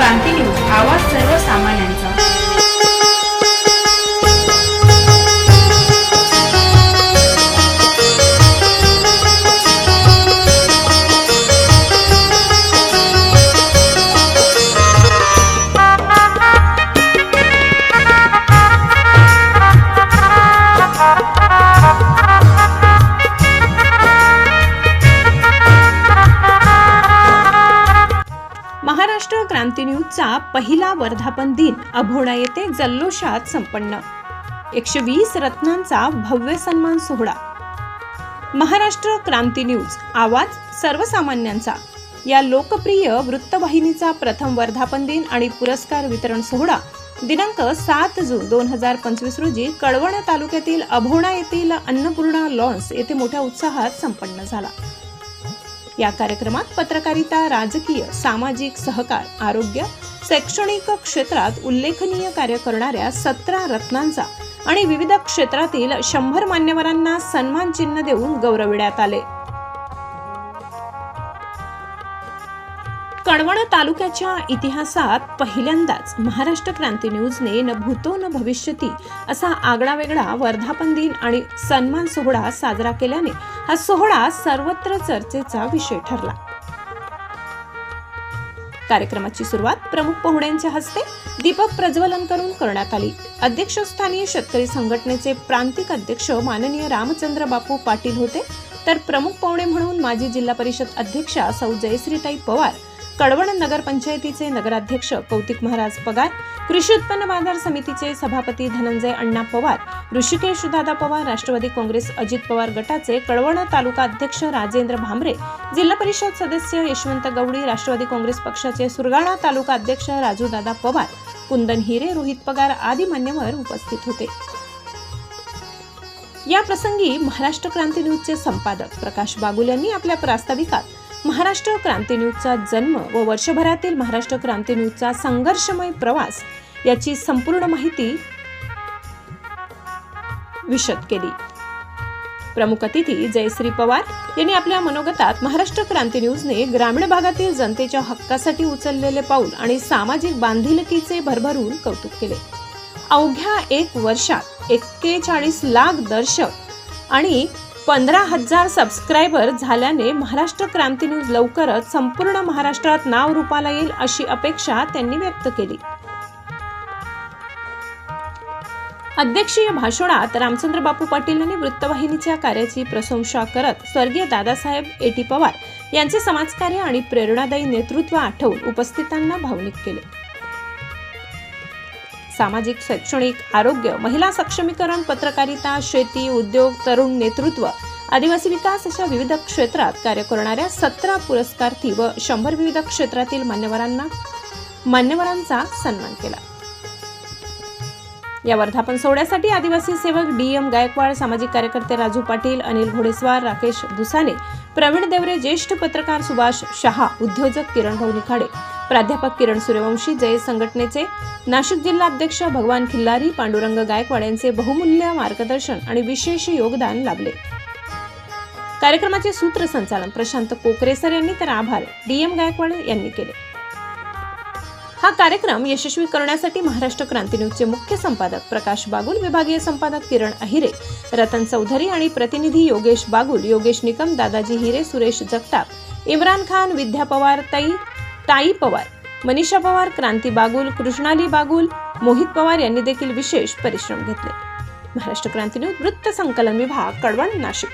क्रांती news आवाज पहिला वर्धापन दिन अभोणा येथे जल्लोषात संपन्न. एकशे वीस रत्नांचा भव्य सन्मान सोहळा. महाराष्ट्र क्रांती न्यूज आवाज सर्वसामान्यांचा. या लोकप्रिय वृत्तवाहिनीचा प्रथम वर्धापन दिन आणि पुरस्कार वितरण सोहळा दिनांक सात जून दोन हजार पंचवीस रोजी कळवण तालुक्यातील अभोणा येथील अन्नपूर्णा लॉन्स येथे मोठ्या उत्साहात संपन्न झाला. या कार्यक्रमात पत्रकारिता राजकीय सामाजिक सहकार आरोग्य शैक्षणिक क्षेत्रात उल्लेखनीय कार्य करणाऱ्या सतरा रत्नांचा आणि विविध क्षेत्रातील शंभर मान्यवरांना सन्मान चिन्ह देऊन गौरविण्यात आले. कणवण तालुक्याच्या इतिहासात पहिल्यांदाच महाराष्ट्र क्रांती न्यूजने न भूतो न भविष्यती असा आगळावेगळा वर्धापन दिन आणि सन्मान सोहळा साजरा केल्याने हा सोहळा सर्वत्र चर्चेचा विषय ठरला. कार्यक्रमाची सुरुवात प्रमुख पाहुण्यांच्या हस्ते दीपक प्रज्वलन करून करण्यात आली. अध्यक्षस्थानी शेतकरी संघटनेचे प्रांतिक अध्यक्ष माननीय रामचंद्र बापू पाटील होते. तर प्रमुख पाहुणे म्हणून माजी जिल्हा परिषद अध्यक्षा सौ जयश्रीताई पवार कळवण नगरपंचायतीचे नगराध्यक्ष कौतिक महाराज पगार कृषी उत्पन्न बाजार समितीचे सभापती धनंजय अण्णा पवार ऋषिकेश दादा पवार राष्ट्रवादी काँग्रेस अजित पवार गटाचे कळवण तालुका अध्यक्ष राजेंद्र भांबरे जिल्हा परिषद सदस्य यशवंत गवडी राष्ट्रवादी काँग्रेस पक्षाचे सुरगाणा तालुका अध्यक्ष राजू दादा पवार कुंदन हिरे रोहित पगार आदी मान्यवर उपस्थित होते. या प्रसंगी महाराष्ट्र क्रांती न्यूजचे संपादक प्रकाश बागुल यांनी आपल्या प्रास्ताविकात महाराष्ट्र क्रांती न्यूजचा जन्म व वर्षभरातील महाराष्ट्र क्रांती न्यूजचा संघर्षमय प्रवास याची संपूर्ण माहिती विशद केली. प्रमुख अतिथी जयश्री पवार यांनी आपल्या मनोगतात महाराष्ट्र क्रांती न्यूजने ग्रामीण भागातील जनतेच्या हक्कासाठी उचललेले पाऊल आणि सामाजिक बांधिलकीचे भरभरून कौतुक केले. अवघ्या एक वर्षात एक्केचाळीस लाख दर्शक आणि पंधरा हजार सबस्क्रायबर झाल्याने महाराष्ट्र क्रांती न्यूज लवकरच संपूर्ण महाराष्ट्रात नाव रूपाला येईल अशी अपेक्षा त्यांनी व्यक्त केली. अध्यक्षीय भाषणात रामचंद्र बापू पाटील यांनी वृत्तवाहिनीच्या कार्याची प्रशंसा करत स्वर्गीय दादासाहेब एटी पवार यांचे समाजकार्य आणि प्रेरणादायी नेतृत्व आठवून उपस्थितांना भावनिक केले. सामाजिक शैक्षणिक आरोग्य महिला सक्षमीकरण पत्रकारिता शेती उद्योग तरुण नेतृत्व आदिवासी विकास अशा विविध क्षेत्रात कार्य करणाऱ्या सतरा पुरस्कार्थी व शंभर विविध क्षेत्रातील मान्यवरांना मान्यवरांचा सन्मान केला. या वर्धापन सोहळ्यासाठी आदिवासी सेवक डी एम गायकवाड सामाजिक कार्यकर्ते राजू पाटील अनिल घोडेस्वार राकेश दुसाने प्रवीण देवरे ज्येष्ठ पत्रकार सुभाष शहा उद्योजक किरण भाऊ निखाडे प्राध्यापक किरण सूर्यवंशी जय संघटनेचे नाशिक जिल्हा अध्यक्ष भगवान खिल्लारी पांडुरंग गायकवाड यांचे बहुमूल्य मार्गदर्शन आणि विशेष योगदान लाभले. कार्यक्रमाचे सूत्रसंचालन प्रशांत कोकरेसर यांनी तर आभार. डी एम गायकवाड यांनी केले. हा कार्यक्रम यशस्वी करण्यासाठी महाराष्ट्र क्रांती न्यूजचे मुख्य संपादक प्रकाश बागुल विभागीय संपादक किरण अहिरे रतन चौधरी आणि प्रतिनिधी योगेश बागुल योगेश निकम दादाजी हिरे सुरेश जगताप इम्रान खान विद्या पवार ताई ताई पवार मनीषा पवार क्रांती बागुल कृष्णाली बागुल मोहित पवार यांनी देखील विशेष परिश्रम घेतले. महाराष्ट्र क्रांती न्यूज वृत्त संकलन विभाग कडवण नाशिक.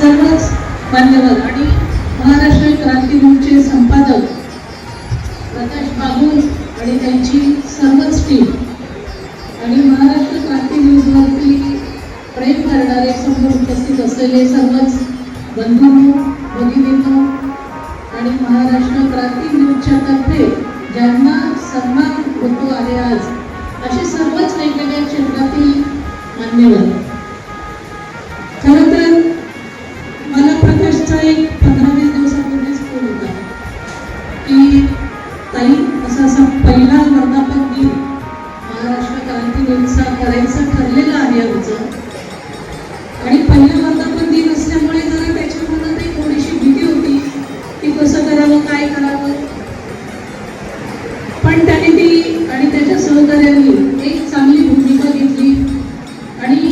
सर्वच मान्यवर आणि महाराष्ट्र क्रांती न्यूजचे संपादक प्रकाश बाबूल आणि त्यांची सर्वच टीम आणि महाराष्ट्र क्रांती न्यूजवरती प्रेम करणारे समोर उपस्थित असलेले सर्वच बंधू भगिनींनो आणि महाराष्ट्र क्रांती न्यूजच्या तर्फे ज्यांना सन्मान होतो आहे आज असे सर्वच वेगवेगळ्या क्षेत्रातील मान्यवर. पण त्याने ती आणि त्याच्या सहकार्यांनी एक चांगली भूमिका घेतली. आणि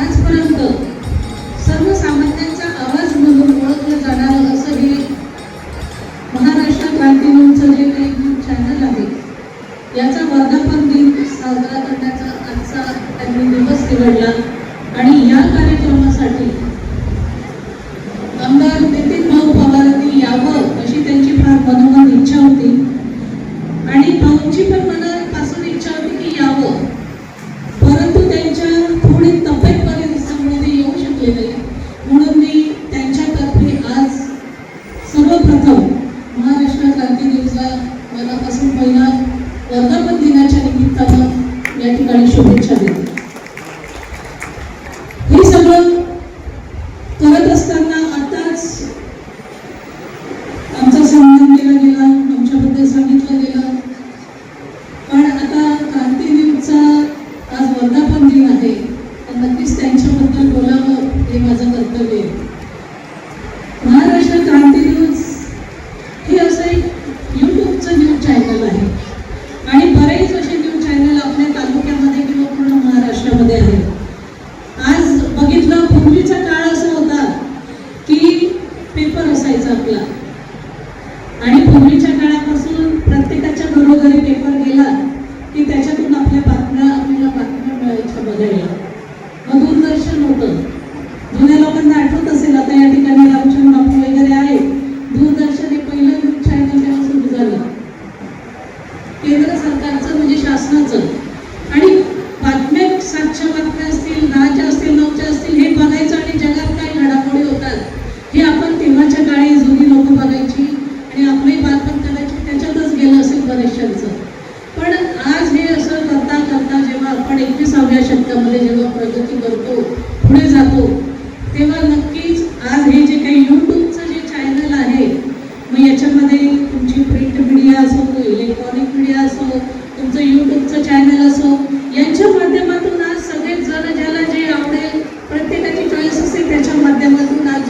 आजपर्यंत सर्वसामान्यांचा आवाज म्हणून ओळखलं जाणारं असं हे महाराष्ट्र क्रांती म्हणूनचं जे काही न्यूज चॅनल आहे याचा वर्धापन दिन साजरा करण्याचा आजचा त्यांनी दिवस निवडला. आणि या कार्यक्रमासाठी आमदार नितीन भाऊ पवारांनी यावं अशी त्यांची फार मनोमन इच्छा होती. आणि भाऊंची पण मनापासून इच्छा होती की यावं. परंतु त्यांच्या थोडी तब्येत परिस्थितीमुळे ते येऊ शकले नाही. म्हणून मी त्यांच्यातर्फे आज सर्वप्रथम महाराष्ट्र क्रांती दिवसा मनापासून पहिला वर्धापन दिनाच्या निमित्तानं या ठिकाणी शुभेच्छा देते हे सगळं करत असताना आताच आमचा सन्मान केला गेला आमच्याबद्दल सांगितलं गेलं पण आता क्रांती दिनचा आज वर्धापन दिन आहे तर नक्कीच त्यांच्याबद्दल बोलावं हे माझं कर्तव्य आहे महाराष्ट्र क्रांती न्यूज हे असं एक यूट्यूबचं न्यूज चॅनल आहे आणि बरेच असे न्यूज चॅनल आपल्या तालुक्यामध्ये किंवा पूर्ण महाराष्ट्रामध्ये आहेत आज बघितलं पूर्वीचा काळ असा होता की पेपर असायचा आपला आणि पूर्वीच्या काळापासून प्रत्येकाच्या घरोघरी पेपर गेला की त्याच्यातून आपल्या बातम्या आपल्याला बातम्या मिळायच्या बघायला मग दूरदर्शन होतं जुन्या लोकांना आठवत असेल आता या ठिकाणी रामचंद्र बापू वगैरे आहे दूरदर्शन हे सुरू झालं केंद्र सरकारचं म्हणजे शासनाचं आणि बातम्या सातशे बातम्या असतील दहाच्या असतील नऊच्या असतील हे बघायचं आणि जगात काय घडामोडी होतात हे आपण तेव्हाच्या काळी जुनी लोक बघायची आणि आपली बातमी करायची त्याच्यातच गेलं असेल बऱ्याचशांचं पण आज हे असं करता करता जेव्हा आपण एकविसाव्या शतकामध्ये जेव्हा प्रगती करतो पुढे जातो तेव्हा नक्कीच आज हे जे काही यूट्यूबचं जे चॅनल आहे मग याच्यामध्ये तुमची प्रिंट मीडिया असो इलेक्ट्रॉनिक मीडिया असो तुमचं यूट्यूबचं चॅनल असो यांच्या माध्यमातून आज सगळे जण ज्याला जे आवडेल प्रत्येकाची चॉईस असते त्याच्या माध्यमातून आज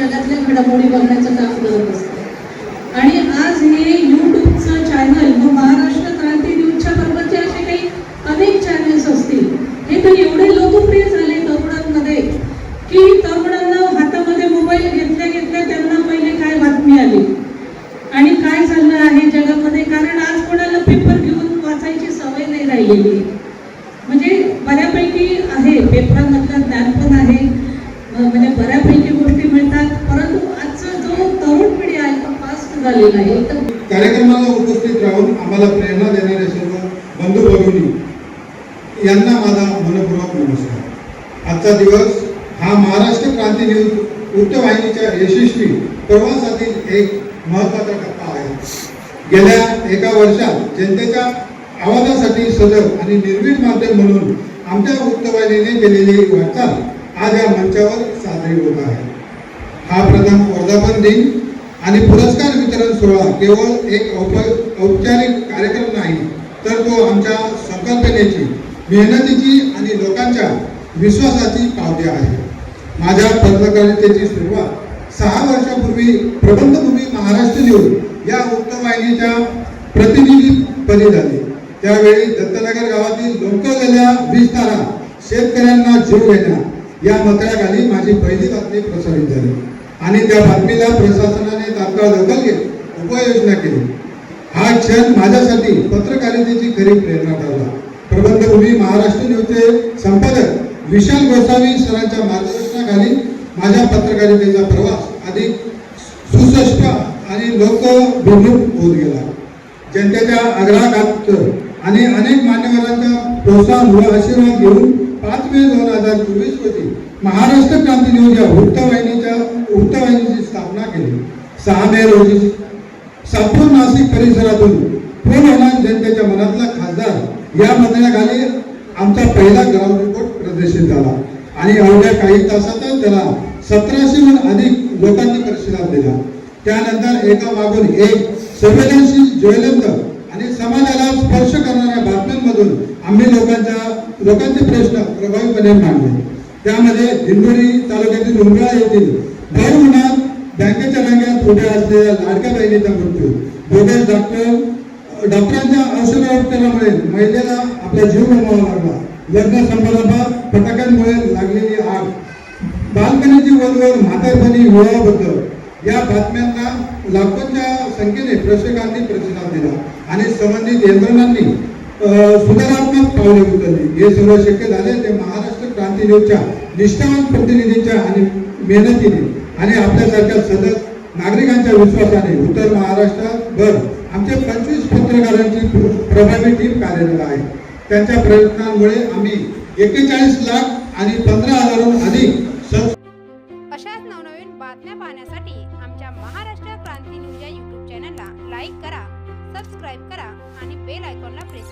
घडामोडी बघण्याचं काम करत असतात आणि आज हे यूट्यूबचं चॅनल व महाराष्ट्र क्रांती न्यूजच्या बरोबरचे असे काही अनेक चॅनल्स असतील हे तर एवढे लोकप्रिय झाले तरुणांमध्ये की तरुणांना हातामध्ये मोबाईल घेतल्या घेतल्या त्यांना पहिले काय बातमी आली? आणि काय झालं आहे जगामध्ये? कारण आज कोणाला पेपर घेऊन वाचायची सवय नाही राहिलेली. म्हणजे बऱ्यापैकी आहे पेपरांमधलं ज्ञान पण आहे. म्हणजे बऱ्यापैकी गोष्टी मिळतात. फास्ट झालेला आहे. कार्यक्रमाला उपस्थित राहून आम्हाला प्रेरणा देणारे सर्व बंधू भगिनी यांना माझा मनपूर्वक नमस्कार. आजचा दिवस हा महाराष्ट्र क्रांती न्यूज वृत्तवाहिनीच्या यशस्वी प्रवासातील एक महत्त्वाचा टप्पा आहे. गेल्या एका वर्षात जनतेच्या आवाजासाठी सजग आणि निर्भीड माध्यम म्हणून आमच्या वृत्तवाहिनीने केलेली वाटचाल आज या मंचावर साजरी होत आहे. हा प्रथम वर्धापन दिन आणि पुरस्कार वितरण सोहळा केवळ एक औप- औपचारिक कार्यक्रम नाही तर तो आमच्या संकल्पनेची मेहनतीची आणि लोकांच्या विश्वासाची पावती आहे. माझ्या पत्रकारितेची सुरुवात सहा वर्षापूर्वी प्रबंधभूमी महाराष्ट्र न्यूज या वृत्तवाहिनीच्या प्रतिनिधीपदी झाली. त्यावेळी दत्तनगर गावातील लोकलेल्या वीज तारा शेतकऱ्यांना जीव घेण्या या मंत्र्याखाली माझी पहिली बातमी प्रसारित झाली. आणि त्या बातमीला प्रशासनाने तात्काळ दखल घेत उपाययोजना केली. हा क्षण माझ्यासाठी पत्रकारितेची खरी प्रेरणा ठरला. प्रबंधभूमी महाराष्ट्र न्यूजचे संपादक विशाल गोसावी सरांच्या मार्गदर्शनाखाली माझ्या पत्रकारितेचा प्रवास अधिक सुस्पष्ट आणि लोकभिमुख होत गेला. जनतेच्या आग्रहात आणि अनेक मान्यवरांच्या प्रोत्साहन व आशीर्वाद घेऊन पाच मे दोन हजार चोवीस रोजी महाराष्ट्र क्रांती न्यूज या वृत्तवाहिनीच्या वृत्तवाहिनीची स्थापना केली. सहा मे रोजी संपूर्ण नाशिक परिसरातून फोन होणार जनतेच्या मनातला खासदार या मंत्र्याखाली आमचा पहिला ग्राउंड रिपोर्ट प्रदर्शित झाला. आणि अवघ्या काही तासातच त्याला सतराशेहून अधिक लोकांनी प्रतिसाद दिला. त्यानंतर एका मागून एक संवेदनशील ज्वलंत आणि समाजाला स्पर्श करणाऱ्या बातम्यांमधून आम्ही लोकांच्या लोकांचे प्रश्न प्रभावीपणे मांडले. त्यामध्ये दिंडोरी तालुक्यातील उमराळा येथील भर उन्हात बँकेच्या असलेल्या लाडक्या बहिणीचा मृत्यू. बोगस डॉक्टर डॉक्टरांच्या औषधावर त्याला मिळेल महिलेला आपला जीव गमवावा लागला. लग्न समारंभात फटाक्यांमुळे लागलेली आग. बालपणीची वरवर म्हातारपणी विवाहाबद्दल या बातम्यांना लाखोंच्या संख्येने प्रेक्षकांनी प्रतिसाद दिला. आणि संबंधित यंत्रणांनी सुधारात्मक पावले उचलली. हे सर्व शक्य झाले ते महाराष्ट्र क्रांती न्यूजच्या निष्ठावान प्रतिनिधींच्या आणि मेहनतीने. आणि आपल्यासारख्या सतत नागरिकांच्या विश्वासाने उत्तर महाराष्ट्राभर आमचे पंचवीस पत्रकारांची प्रभावी टीम कार्यरत आहे. त्यांच्या प्रयत्नांमुळे आम्ही एक्केचाळीस लाख आणि पंधरा हजारहून अधिक अशाच नवनवीन बातम्या पाहण्यासाठी आमच्या महाराष्ट्र क्रांती न्यूज या यूट्यूब चॅनलला लाईक करा सबस्क्राईब करा आणि बेल आयकॉनला प्रेस